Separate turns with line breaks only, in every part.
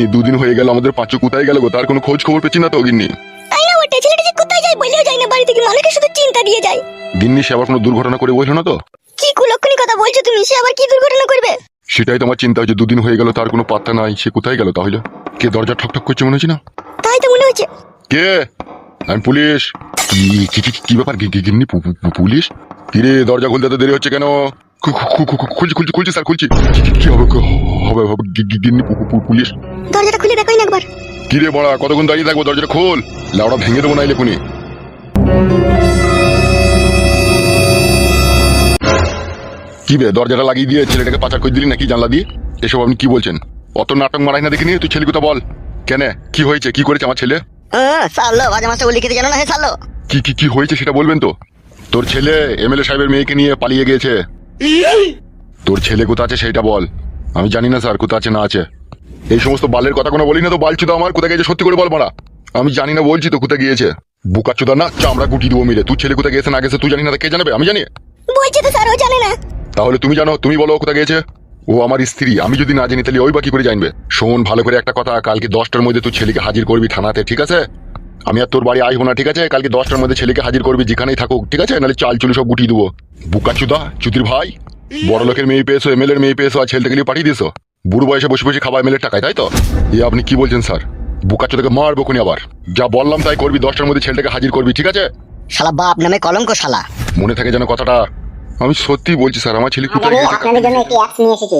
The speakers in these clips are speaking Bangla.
গিন্নি দুদিন হয়ে গেল আমাদের পাঁচু কোথায় গেল গো? তার কোনো খোঁজ খবর পেছি না তো গিন্নি?
তাই না ওটা ছেলেটা যে কোথায় যায় বলেও যায় না বাড়ি থেকে মানুষকে শুধু চিন্তা দিয়ে যায়।
গিন্নি সে আবার কোনো দুর্ঘটনা করে বসল না তো?
কি কুলক্ষণী কথা বলছো তুমি সে আবার কি দুর্ঘটনা করবে?
সেটাই তো আমার চিন্তা হচ্ছে দুদিন হয়ে গেল তার কোনো পাত্তা নাই সে কোথায় গেল তাহলে? কে দরজা ঠকঠক করছে মনে হচ্ছে না?
তাই তো মনে হচ্ছে।
কে? আমি পুলিশ। কি কি কি- কি ব্যাপার গি- গি- গিন্নি পু- পু- পু- পুলিশ? কিরে দরজা খুলতে তো দেরি হচ্ছে কেন? খুলছি খুলছি খুলছি স্যার খুলছি। কি- কি- কি হবে হবে হবে গি- গি- গিন্নি পু- পু- পু- পুলিশ?
দরজাটা খুলে দেখোই না একবার।
কিরে বড়া কতক্ষণ দাঁড়িয়ে থাকব? দরজাটা খোল। লাউড়া ভেঙে দেবো নাইলে খুনি। কি বে দরজাটা লাগিয়ে দিয়ে ছেলেটাকে পাচার করে দিলি নাকি জানলা দিয়ে? এসব আপনি কি বলছেন? অত নাটক মারাই না দেখিনি তুই ছেলে কথা বল। কেন কি হয়েছে? কি করেছে আমার ছেলে?
খেতে জানো না হে
কি কি কি হয়েছে সেটা বলবেন তো? তোর ছেলে এমএলএ সাহেবের মেয়েকে নিয়ে পালিয়ে গিয়েছে। তোর ছেলে কোথা আছে সেটা বল। আমি জানি না স্যার কোথা আছে না আছে। এই সমস্ত বালের কথা কোনো বলি না তো বালচু তো আমার। কোথায় গেছে সত্যি করে বল মারা। আমি জানি না বলছি তো কোথায় গিয়েছে। বুকাচুদা না চামড়া গুটি দেবো মিলে। তুই ছেলে কোথায় গেছে না গেছে তুই জানি না কে জানাবে আমি জানি।
বলছে তো স্যার ও জানে না।
তাহলে তুমি জানো তুমি বলো কোথায় গেছে ও আমার স্ত্রী আমি যদি না জানি তাহলে ওই বাকি করে জানবে। শোন ভালো করে একটা কথা কালকে দশটার মধ্যে তুই ছেলেকে হাজির করবি থানাতে ঠিক আছে? আমি আর তোর বাড়ি আসব না ঠিক আছে? কালকে দশটার মধ্যে ছেলেকে হাজির করবি যেখানেই থাকুক ঠিক আছে? নাহলে চাল চুলি সব গুটিয়ে দেবো। বুকা চুদা চুতির ভাই। বড় লোকের মেয়ে পেয়েছ এমএলএর মেয়ে পেয়েছ আর ছেলেটাকে নিয়ে পাঠিয়ে দিয়েছ। বুড়ো বয়সে বসে বসে খাবার এমএলএর টাকায় তাই তো? এ আপনি কি বলছেন স্যার? বুকা চুদাকে মারবো খুনি আবার। যা বললাম তাই করবি দশটার মধ্যে ছেলেটাকে হাজির করবি ঠিক আছে?
শালা বাপ নামে কলঙ্ক শালা
মনে থাকে যেন কথাটা। আমি সত্যি বলছি স্যার আমার ছেলে কোথায় গিয়েছে
আপনাদের জন্য একটি অ্যাপস নিয়ে এসেছি।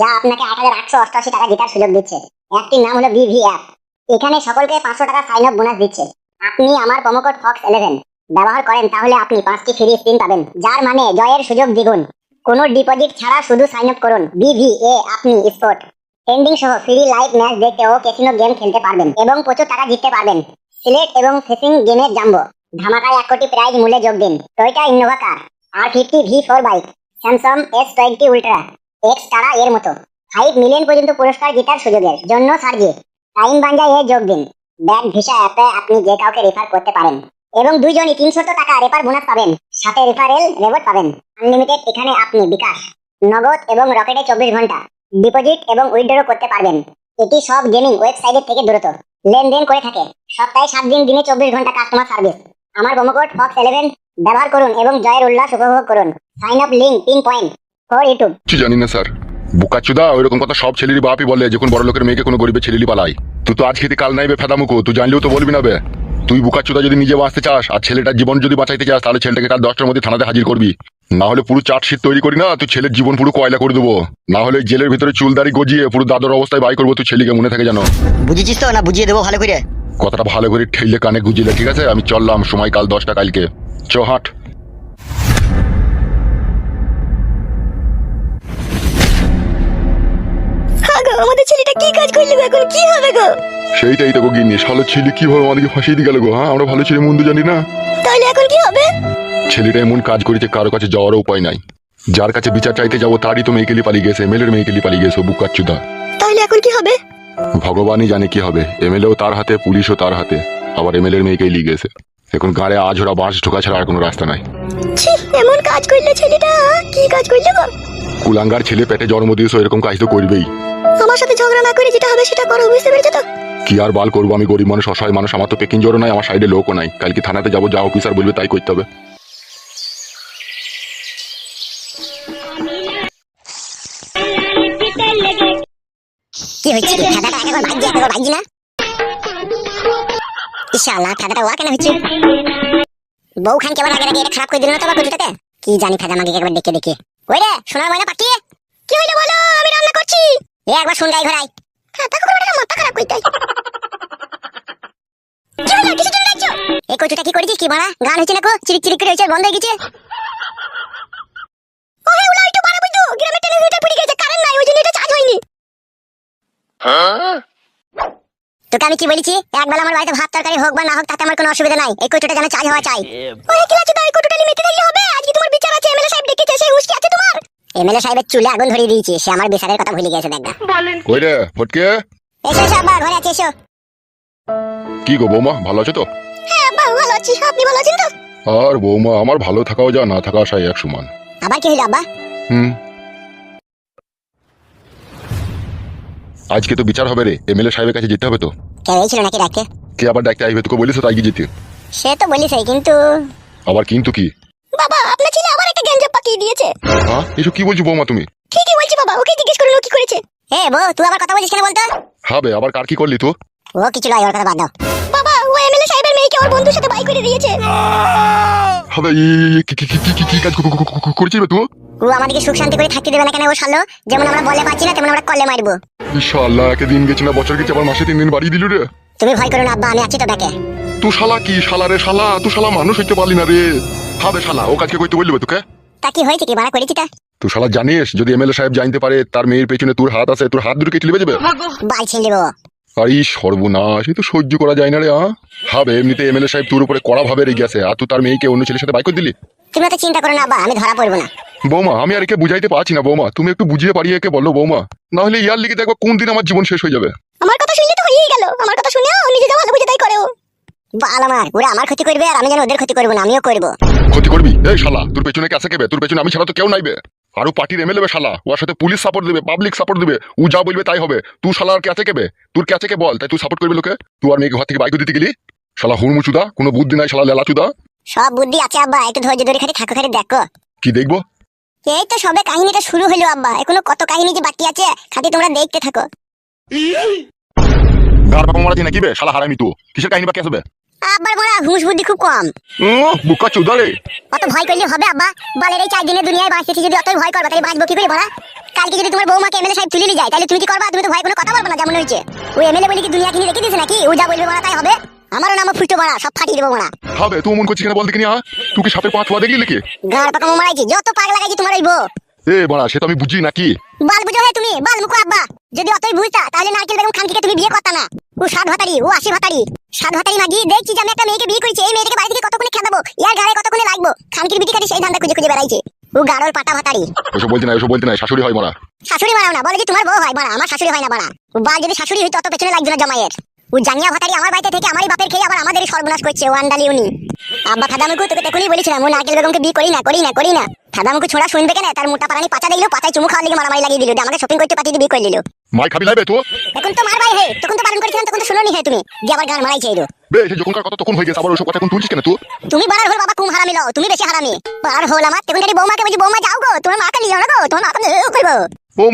যা আপনাকে আট হাজার আটশো অষ্টআশি টাকা জেতার সুযোগ দিচ্ছে। অ্যাপটির নাম হলো বিভি অ্যাপ এখানে সকলকে পাঁচশো টাকা সাইন আপ বোনাস দিচ্ছে। আপনি আমার প্রোমোকোড ফক্স ইলেভেন ব্যবহার করেন তাহলে আপনি পাঁচটি ফ্রি স্পিন পাবেন। যার মানে জয়ের সুযোগ দ্বিগুণ। কোনো ডিপোজিট ছাড়া শুধু সাইন আপ করুন। বিভি এ আপনি স্পোর্ট ট্রেন্ডিং সহ ফ্রি লাইভ ম্যাচ দেখতে ও ক্যাসিনো গেম খেলতে পারবেন এবং প্রচুর টাকা জিততে পারবেন। সিলেট এবং ফিশিং গেমের জাম্বো। ধামাকায় এক কোটি প্রাইজ মূল্যে যোগ দিন। টয়টা ইনোভা কার আর fifty V four bike Samsung S twenty ultra X তারা এর মতো। ফাইভ মিলিয়ন পর্যন্ত পুরস্কার জেতার সুযোগের জন্য সার্জিয়ে। টাইম বাঞ্জায় এ যোগ দিন। ব্যাগ, ভিসা, অ্যাপে আপনি যে কাউকে রেফার করতে পারেন। এবং দুইজনই তিনশত টাকা রেফার বোনাস পাবেন। সাথে রেফারেল রেবট পাবেন। আনলিমিটেড এখানে আপনি, বিকাশ, নগদ এবং রকেটে চব্বিশ ঘণ্টা ডিপোজিট এবং উইথড্র করতে পারবেন। এটি সব গেমিং ওয়েবসাইটের থেকে দূরত লেনদেন করে থাকে। সপ্তাহে সাত দিন, দিনে চব্বিশ ঘণ্টা কাস্টমার সার্ভিস আমার প্রোমোকোড ফক্স ইলেভেন ব্যবহার করুন এবং জয়ের উল্লাস উপভোগ করুন। Sign up link pin point for YouTube
কিছু জানি না, স্যার। বুকাচুদা ওইরকম কথা সব ছেলেরই বাপই বলে যখন বড় লোকের মেয়েকে কোনো গরিবের ছেলেলি পালাই তুই তো আজ খেতে কাল নাইবে ফেদামুকো তুই জানলেও তো বলবি না বে। তুই বুকাচুদা যদি নিজে বাঁচতে চাস আর ছেলেটার জীবন যদি বাঁচাইতে চাস তাহলে ছেলেটাকে কাল দশটার মধ্যে থানাতে হাজির করবি। না হলে পুরো চার্জশিট তৈরি করি না তুই ছেলের জীবন পুরো কয়লা করে দেবো। না হলে জেলের ভিতরে চুলদারি গজিয়ে পুরো দাদর অবস্থায় বাই করব তুই ছেলেকে মনে থাকে জানো
বুঝেছিস তো? না বুঝিয়ে দেবো ভালো করে।
কথাটা ভালো করে ঠেললে কানে গুজিলে ঠিক আছে? আমি চললাম সময় কাল দশটা কালকে। চ হাট।
আমাদের ছেলেটা কি কাজ করল এখন? কি হবে গো?
সেইটাই তো গো গিন্নি শালো ছেলে কীভাবে আমাদেরকে ফাঁসিয়ে দিয়ে গেল গো হ্যাঁ? আমরা ভালো ছেলে মন্দ জানি না।
তাহলে এখন কি হবে?
ছেলেটা এমন কাজ করেছে কারও কাছে যাওয়ারও উপায় নাই। যার কাছে বিচার চাইতে যাব তারই তো মেয়েকেলি পালিয়ে গেছে এমএলএর মেয়েকেলি পালিয়ে গেছে বুকাচ্ছুদা
তাহলে এখন কি হবে?
ভগবানই জানে কি হবে। এমএলএও তার হাতে পুলিশও তার হাতে। আবার এমএলএর মেয়েকেই লিয়ে গেছে। এখন গাড়ে আজ ওরা বাঁশ ঢোকা ছাড়া আর কোনো রাস্তা নাই।
এমন কাজ করল ছেলেটা কি কাজ করল
কুলাঙ্গার ছেলে পেটে জন্ম দিয়েছ এরকম কাজ তো করবেই।
আমার সাথে ঝগড়া না করে যেটা হবে সেটা করো বুঝতে পেরেছ তো?
কি আর বাল করব আমি গরিব মানুষ অসহায় মানুষ আমার তো পেকিং জোরও নাই আমার সাইডে লোকও নাই। কালকে থানাতে যাব যা অফিসার বলবে তাই করতে হবে।
কি হচ্ছে কি ফেদাটা একবার ভাগ্য একবার ভাগ্য না? ইনশাআল্লাহ ফেদাটা ওয়া কেন হচ্ছে? বউ খান কেমন আগে খারাপ করে দিল না তো বা কি জানি ফেদা মাগে একবার দেখে দেখে। ওই রে সোনার ময়না পাখি। কি হইল বলো? আমি রান্না করছি। এ একবার শুন গাই ঘরাই ফেদা করে ওটা মাথা খারাপ কইতাই কি হলো কিছু জন্য এই কচুটা কি করেছিস কি বাড়া গান হচ্ছে না কো? চিরিক চিরিক করে বন্ধ হয়ে গেছে? ওহে উলা একটু বাড়াবো তো গ্রামে টেলিভিশনটা পুড়ে গেছে কারেন্ট নাই ওই জন্য এটা চার্জ হয়নি। তোকে আমি কি বলেছি? একবেলা আমার বাড়িতে ভাত তরকারি হোক বা না হোক তাতে আমার কোনো অসুবিধা নাই। এই কৌটোটা যেন চাই হওয়া চাই। ওই কি তাই? কৌটোটা নিয়ে মেতে এমএলএ সাহেবের চুলে আগুন ধরিয়ে দিয়েছি সে আমার বিচারের কথা ভুলে গেছে দেখা
কই রে ফটকে
এসো এসো আব্বা ঘরে আছে এসো।
কি গো বৌমা ভালো আছো তো?
হ্যাঁ আব্বা ভালো আছি। আপনি ভালো আছেন তো?
আর বৌমা আমার ভালো থাকাও যা না থাকা আসাই এক সমান।
আবার কি হইল আব্বা?
হুম। আজকে তো বিচার হবে রে এমএলএ সাহেবের কাছে যেতে হবে তো।
কেউ এই ছিল নাকি ডাকতে?
কে আবার ডাকতে আসবে তোকে বলিস তো আজকে যেতে।
সে তো বলিস কিন্তু
আবার কিন্তু কি?
বাবা আপনার ছেলে পাকিয়ে দিয়েছে।
হ্যাঁ? এসব কি বলছো বৌমা তুমি?
ঠিকই বলছি বাবা ওকে জিজ্ঞেস করুন ও কি করেছে।
এ বউ তুই আবার কথা বলিস কেন বলতো?
হবে আবার কার কি করলি তো
ও কিছু নয় ওর কথা বাদ দাও।
বাবা ও এমএলএ সাহেবের মেয়েকে ওর বন্ধুর সাথে বাই করে দিয়েছে।
হবে কি- কি- কি- কি- কি- কি কাজ করেছিস বে তুই?
ও আমাদেরকে সুখ শান্তি করে থাকতে দেবে না কেন ও শালো? যেমন আমরা বলে পাচ্ছি না তেমন আমরা কলে মারবো।
ইনশাআল্লাহ একে দিন গেছে না বছর গেছে আবার মাসে তিন দিন বাড়িয়ে দিল রে।
তুমি ভয় করো না আব্বা আমি আছি তো ব্যাকে
তুই শালা কি শালা রে শালা তুই শালা মানুষ হইতে পারলি না রে। হবে শালা ও কাজকে কইতে বললি তোকে?
তা কি হয়েছে কি? বাড়া করেছি তা।
তুই শালা জানিস যদি এমএলএ সাহেব জানতে পারে তার মেয়ের পেছনে তোর হাত আছে তোর হাত দুটো কেটে লেবে যাবে
বাল ছিঁড়ে দেবো।
আর সর্বনাশ এ তো সহ্য করা যায় না রে হ্যাঁ হবে এমনিতে এমএলএ সাহেব তোর উপরে কড়া ভাবে রেগে আছে আর তুই তার মেয়েকে অন্য ছেলের সাথে বাইক করে দিলি?
তুমি তো চিন্তা করো না আব্বা আমি ধরা পড়ব না।
বৌমা আমি আর একে বুঝাইতে পারছি না বৌমা তুমি একটু বুঝিয়ে পারিয়ে একে বলো বৌমা। না হলে ইয়ার লিখে দেখব কোন দিন আমার জীবন শেষ হয়ে যাবে।
আমার কথা শুনলে তো হয়েই গেল আমার কথা শুনে ও নিজে যা ভালো বুঝে তাই করে ও
বাল আমার ওরা আমার ক্ষতি করবে আর আমি যেন ওদের ক্ষতি করব না আমিও করব।
ক্ষতি করবি? এই শালা তোর পেছনে কে আছে কেবে তোর পেছনে আমি ছাড়া তো কেউ নাইবে আরও পার্টির এমএলএ শালা ওর সাথে পুলিশ সাপোর্ট দেবে পাবলিক সাপোর্ট দেবে ও যা বলবে তাই হবে। তুই শালা আর কে আছে কেবে তোর কে আছে কে বল তাই তুই সাপোর্ট করবি লোকে? তুই আর মেয়েকে ঘর থেকে বাইক দিতে গেলি? শালা হুড়মুচুদা কোনো বুদ্ধি নাই শালা লেলাচুদা।
সব বুদ্ধি আছে আব্বা একটু ধৈর্য ধরে খালি থাকো খালি দেখো।
কি দেখব?
এই তো সবে কাহিনীটা শুরু হলো আব্বা এখনও কত কাহিনী যে বাকি আছে খালি তোমরা দেখতে থাকো।
গার বাবা মারা নাকি বে? শালা হারামি তো। কিসের কাহিনী বাকি আসবে
আব্বার বড়া হুঁশ বুদ্ধি খুব কম।
বুকা
অত ভয় করলে হবে আব্বা। বলের এই চার দিনে দুনিয়ায় বাঁচতেছি যদি অতই ভয় করবে তাহলে বাঁচবো কি করে বড়া কালকে যদি তোমার বৌমাকে এমএলএ সাহেব তুলে নিয়ে যায় তাহলে তুমি কি করবা? তুমি তো ভয় কোনো কথা বলবে না যেমন হয়েছে। ওই এমএলএ বলে কি দুনিয়া কিনে রেখে দিয়েছে নাকি? ও যা বলবে বড়া তাই হবে। আমারও নাম ফুটো বড়া সব ফাটিয়ে দেবো বড়া।
হবে তুই মন করছিস কেন বল দেখিনি তুই কি সাপের পাঁচ ছোয়া দেখলি নাকি?
গাঁড় পাকা মারাইছি যত পাগ লাগাইছি তোমার ওই বউ।
এ বড়া সে তো আমি বুঝি নাকি।
বাল বুঝো হে তুমি বাল মুখো আব্বা। যদি অতই বুঝতা তাহলে নারকেল বেগম খানকিকে তুমি বিয়ে করতা না। ও সাত ভাতারি ও আশি ভাতারি। সাত ভাতারি মাগি দেখছি যে আমি একটা মেয়েকে বিয়ে করেছি এই মেয়েটাকে বাড়ি থেকে কতক্ষণে খেদাবো? ইয়ার গাড়ে কতক্ষণে লাগবো? খানকির বিটি কাটি সেই ধান্দা খুঁজে খুঁজে বেড়াইছে। ও গাড়োর পাটা ভাতারি।
ওসব বলতে নাই ওসব বলতে নাই শাশুড়ি হয় মারা।
শাশুড়ি মারাও না বলে যে তোমার বউ হয় মারা আমার শাশুড়ি হয় না মারা। ও বাল যদি শাশুড়ি হইতো অত পেছনে লাগতো না জামাইয়ের। ও জানিয়া ভাতারি আমার বাড়িতে থেকে আমারই বাপের খেয়ে আবার আমাদেরই সর্বনাশ করছে ও আন্ডালি উনি আব্বা খাদামুকু তোকে তখনই বলেছিলাম ও নারকেল বেগমকে বিয়ে করি না করি না করি না। খাদামুকু ছোড়া শুনবে কেন? তার মোটা পারানি পাচা দিল পাতায় চুমু লিগে মারামারি লাগিয়ে দিল। আমাকে শপিং করতে পাঠিয়ে বিয়ে করে দিল
মাই খাবি লাইবে তো
এখন তো মার ভাই হে তখন তো বারণ করেছিলাম তখন তো শুনোনি হে তুমি। দিয়ে আবার গান মারাইছে এরো
বে সে যখনকার কথা তখন হয়ে গেছে আবার ওসব কথা এখন তুলছিস কেন তুই?
তুমি বাড়ার হল বাবা কুম হারামি লও তুমি বেশি হারামি। বাড়ার হল আমার তখন খালি বৌমাকে বলছি বৌমা যাও গো তোমার মাকে নিয়ে যাও না গো তোমার মাকে করব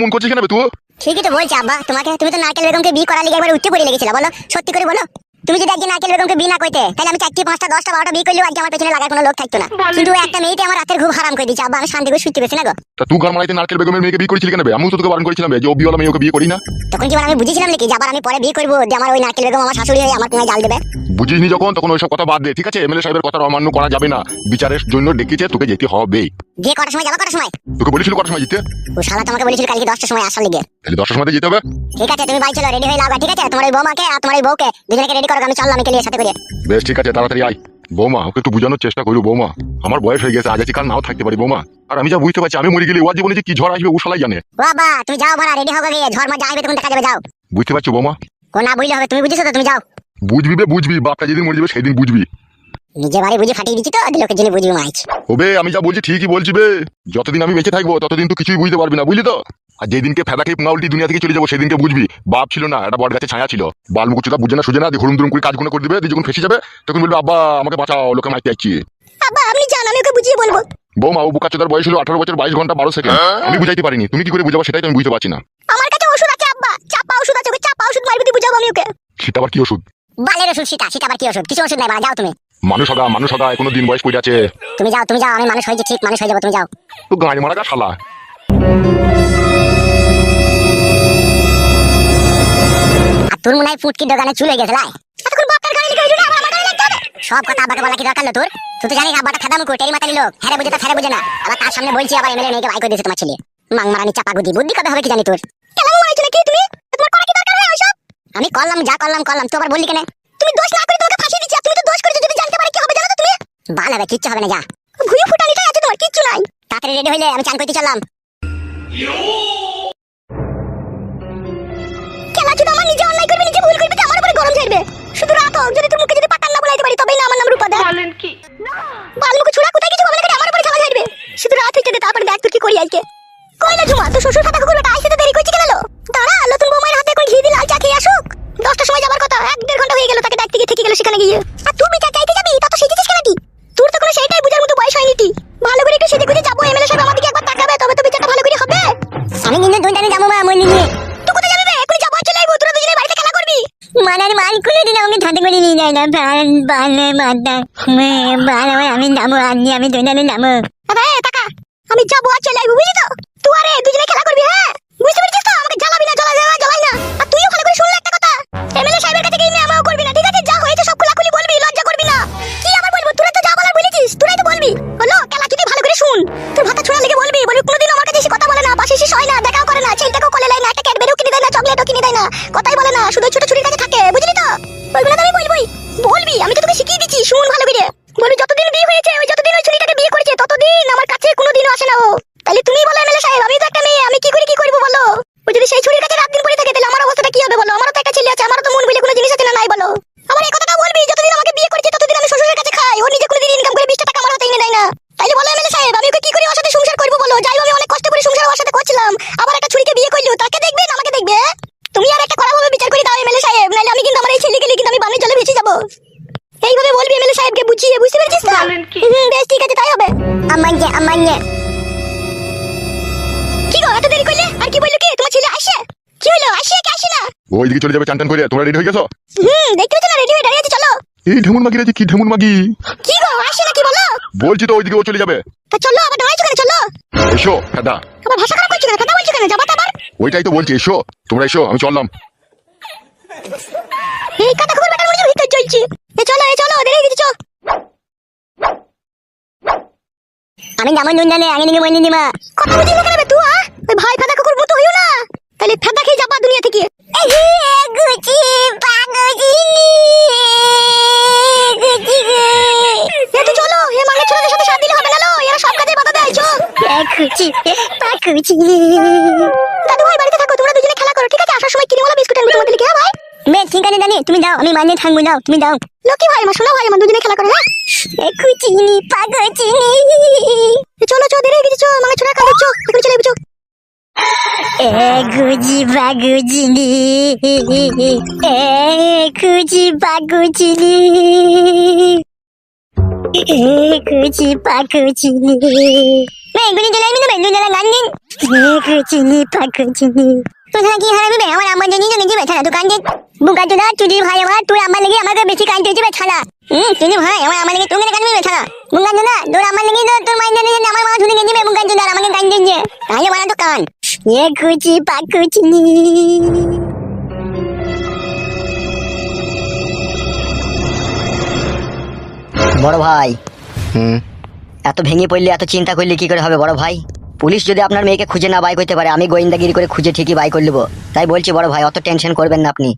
মন করছিস কেন তুই?
ঠিকই তো বলছি আব্বা তোমাকে তুমি তো নারকেল বেগমকে বিয়ে করার লিগে একবার উঠতে পড়ে লেগেছিল বলো সত্যি করে বলো। তুমি যদি একদিন নারকেল বেগমকে বিয়ে না করতে তাহলে আমি চারটি পাঁচটা দশটা বারোটা বিয়ে করলেও আজকে আমার পেছনে লাগার কোনো লোক থাকতো না। কিন্তু একটা মেয়েতে আমার রাতের খুব হারাম করে দিচ্ছে আব্বা আমি শান্তি করে শুতে পেরেছি না গো।
তা তুই ঘর মারাইতে নারকেল বেগমের মেয়েকে বিয়ে করেছিলি কেন বে? আমি তো তোকে বারণ করেছিলাম যে ও বিয়েওয়ালা মেয়ে ওকে বিয়ে করি না।
তখন কি আমি বুঝেছিলাম নাকি যে আবার আমি পরে বিয়ে করব যে আমার ওই নারকেল বেগম আমার শাশুড়ি হয়ে আমার কোনায় জাল দেবে?
বুঝিসনি যখন? তখন ওইসব কথা বাদ দে ঠিক আছে? এমএলএ সাহেবের কথা অমান্য করা যাবে না। বিচারের জন্য ডেকেছে তোকে যেতে হবে।
যে করার সময় যাব করার সময়?
তোকে বলেছিল কটার সময় যেতে?
ও শালা তোমাকে বলেছিল কালকে দশটার সময় আসার লিগে।
তাহলে দশটার সময় যেতে হবে।
ঠিক আছে তুমি বাড়ি চলো রেডি হয়ে লাগা ঠিক আছে? তোমার ওই বৌমাকে আর তোমার ওই বউকে দুজনকে রেডি আমি চললাম কেলিয়ে সাথে করে।
বেশ ঠিক আছে তাড়াতাড়ি আয়। বৌমা ওকে একটু বোঝানোর চেষ্টা বৌমা। আমার বয়স হয়ে গেছে কাল নাও থাকতে পারি বৌমা। আর আমি যা বুঝতে পারছি আমি মরে গেলে ওর জীবনে যে কি ঝড় আসবে ও শালাই জানে।
বাবা তুমি যাও মারা রেডি হবে ঝড় মা যাইবে তখন দেখা যাবে যাও।
বুঝতে পারছ বৌমা?
ও না বুঝলে হবে তুমি বুঝেছ তো তুমি যাও।
বুঝবি বে বুঝবি। বাপটা যেদিন মরে যাবে সেদিন বুঝবি।
নিজে বাড়ি বুঝে ফাটিয়ে দিচ্ছি তো লোকের জন্য বুঝবি মাইছ
ওবে আমি যা বলছি ঠিকই বলছি বে। যতদিন আমি বেঁচে থাকব ততদিন তো কিছুই বুঝতে পারবি না বুঝলি তো? আর যেদিনকে ফেদাকে পুঙ্গাউলটি দুনিয়া থেকে চলে যাব সেদিনকে বুঝবি বাপ ছিল না একটা বট গাছে ছায়া ছিল। বালমুকুচুটা বুঝে না সুঝে না হুড়ুম দুরুম করে কাজগুলো করে দিবে যখন ফেসে যাবে তখন বলবে আব্বা আমাকে বাঁচাও লোকে মাইতে যাচ্ছি।
আব্বা আপনি জান আমি ওকে বুঝিয়ে বলব।
বৌমা ও বুকাচোদার বয়স ছিল আঠারো বছর বাইশ ঘণ্টা বারো সেকেন্ড। আমি বুঝাইতে পারিনি তুমি কি করে বুঝাবো সেটাই তো আমি বুঝতে পারছি না।
আমার কাছে ওষুধ আছে আব্বা চাপা ওষুধ আছে ওকে চাপা ওষুধ মারবি বুঝাবো আমি ওকে।
সেটা আবার কি ওষুধ?
বালের ওষুধ সীতা সীতা আবার কি ওষুধ? কিছু ওষুধ নাই বাবা যাও তুমি।
মানুষ হগা মানুষ হগা কোনো দিন বয়স পড়ে আছে।
তুমি যাও তুমি যাও আমি মানুষ হয়েছি ঠিক মানুষ হয়ে যাব তুমি যাও।
তো গাড়ি মারা গা শালা।
তোর মনে হয় ফুটকি দোকানে চলে গেছে লাই?
আবার
সব কথা আব্বাকে বলা কি দরকার না তোর? তুই তো জানিস আব্বাটা খাদাম কো টেরি মাতালি লোক। হ্যাঁ বুঝে তো ফেরে বুঝে না। আবার তার সামনে বলছি আবার এমএলএ মেয়েকে বাই করে দিয়েছে তোমার ছেলে। মাং মারানি চাপা গুদি বুদ্ধি কবে হবে কি জানি তোর?
তুমি? হয়
আমি করলাম যা করলাম করলাম। তুই আবার বললি কেন?
তুমি দোষ না করে তোমাকে ফাঁসিয়ে দিচ্ছি তুমি তো দোষ করেছ যদি জানতে পারে কি হবে জানো তো তুমি?
বাল হবে কিচ্ছু হবে না যা।
ভুয়ো ফুটানিটাই আছে তোমার কিচ্ছু নাই।
তাড়াতাড়ি রেডি হইলে আমি চান করতে চললাম।
গরম ঝাড়বে শুধু রাত হোক তোর মুখে
যায় না আমি যাব
আরে চলে বুঝলি তো তুই আরে দুজনে খেলা করবি হ্যাঁ বুঝতে পেরেছিস তো আমাকে জ্বালাবি না জ্বালা জ্বালা জ্বালাই না আর তুইও ভালো করে শুনলে একটা কথা এমএলএ সাহেবের কাছে গিয়ে আমাও করবি না ঠিক আছে যা হয়েছে সব খোলাখুলি বলবি লজ্জা করবি না কি আবার বলব তোরা তো যা বলার বলেছিস তোরাই তো বলবি হলো খেলা তুই ভালো করে শুন তোর ভাতা ছোড়া লেগে বলবি বলবি কোনোদিন আমার কাছে এসে কথা বলে না পাশে এসে হয় না দেখাও করে না ছেলেটাকেও কোলে লাই না একটা ক্যাডবেরিও কিনে দেয় না চকলেটও কিনে দেয় না কথাই বলে না শুধু ছোট ছুরির কাছে থাকে বুঝলি তো ওইগুলো তো আমি না
ওইদিকে চলে যাবে চান টান করে তোমরা রেডি হয়ে গেছো?
হুম দেখতে পাচ্ছ না রেডি হয়ে দাঁড়িয়ে আছে চলো।
এই ঢেমুন মাগি আছে কি ঢেমুন মাগি?
কি গো আসে না কি বলো?
বলছি তো ওইদিকে ও চলে যাবে।
তা চলো আবার দাঁড়াইছো কেন চলো।
এসো ফেদা
আবার ভাষা খারাপ করছ কেন? কথা বলছো কেন? যাবা আবার।
ওইটাই তো বলছি এসো। তোমরা এসো আমি চললাম।
এই কথা খবর ব্যাটার মনে ভিতর চলছে। এ চলো এ চলো দেরি গেছে চো
আমি যাব দুইটানে আগে নিকে বলে দিবা
কথা বুঝি না কেন তুই হ্যাঁ ওই ভাই ফাদা কুকুর মতো হইও না। তাহলে ফাদা খেয়ে যাবা দুনিয়া থেকে।
গুচি গুচি পাগুচি
দাদু ভাই বাড়িতে থাকো তোমরা দুজনে খেলা করো ঠিক আছে? আসার সময় কিনে বিস্কুট আনব তোমাদের লিখে ভাই।
বে ঠিক আছে জানি তুমি যাও আমি মানে থাকব যাও তুমি যাও।
লক্ষ্মী ভাই আমার শোনো ভাই আমার দুজনে খেলা করে হ্যাঁ?
কুচিনি পাগুচিনি
এ চলো চো দেরি গেছে চো মানে ছোড়া কাঁদছো এখন চলে চো
এ গুজি বাগুচিনি এ কুচি পাগুচিনি এ কুচি পাগুচিনি বে গুলি চলে আমি তো বেলু জ্বালা গান দিন এ কুচিনি পাগুচিনি তোরা কি হারাবি বে? আমার আমার জন্য নিজে বেছানা দোকান দিন বুকা চুদা চুদি ভাই আমার তুই আমার লেগে আমাকে বেশি কান দিয়েছি বেছানা হুম চুদি ভাই আমার আমার লেগে তুমি কান বেছানা বুকা চুদা তোর আমার লেগে তো তোর মাইন্ড নিয়ে আমার মা শুনে গেছি বুকা চুদা আমাকে কান দিয়েছে তাহলে বানা তো কান। এ কুচি পাকুচিনি
বড় ভাই।
হুম?
এত ভেঙে পড়লে এত চিন্তা করলে কি করে হবে বড় ভাই? পুলিশ যদি আপনার মেয়েকে খুঁজে না বাই করতে পারে আমি গোয়েন্দাগিরি করে খুঁজে ঠিকই বাই করে নেব তাই বলছি বড় ভাই অত টেনশন করবেন না আপনি।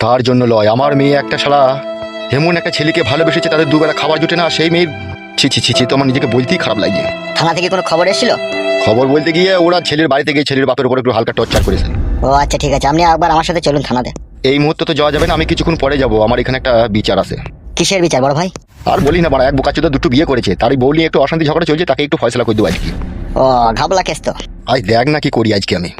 তার জন্য লয় আমার মেয়ে একটা শালা এমন একটা ছেলেকে ভালোবেসেছে তাদের দুবেলা খাবার জুটে না সেই মেয়ের ছি ছি ছি ছি তো আমার নিজেকে বলতেই খারাপ লাগে।
থানা থেকে কোনো খবর এসেছিল?
খবর বলতে গিয়ে ওরা ছেলের বাড়িতে গিয়ে ছেলের বাপের উপর একটু হালকা টর্চার করেছে।
ও আচ্ছা ঠিক আছে আপনি একবার আমার সাথে চলুন থানাতে।
এই মুহূর্তে তো যাওয়া যাবে না আমি কিছুক্ষণ পরে যাব আমার এখানে একটা বিচার আছে।
কিসের বিচার বড় ভাই?
আর বলি না বড় এক বোকা চোদা দুটো বিয়ে করেছে। তারই বউ নিয়ে একটু অশান্তি ঝগড়া চলছে তাকে একটু ফয়সলা করে দেবো আজকে।
ও ঘাবলা কেস তো।
আজ দেখ না কি করি আজকে আমি।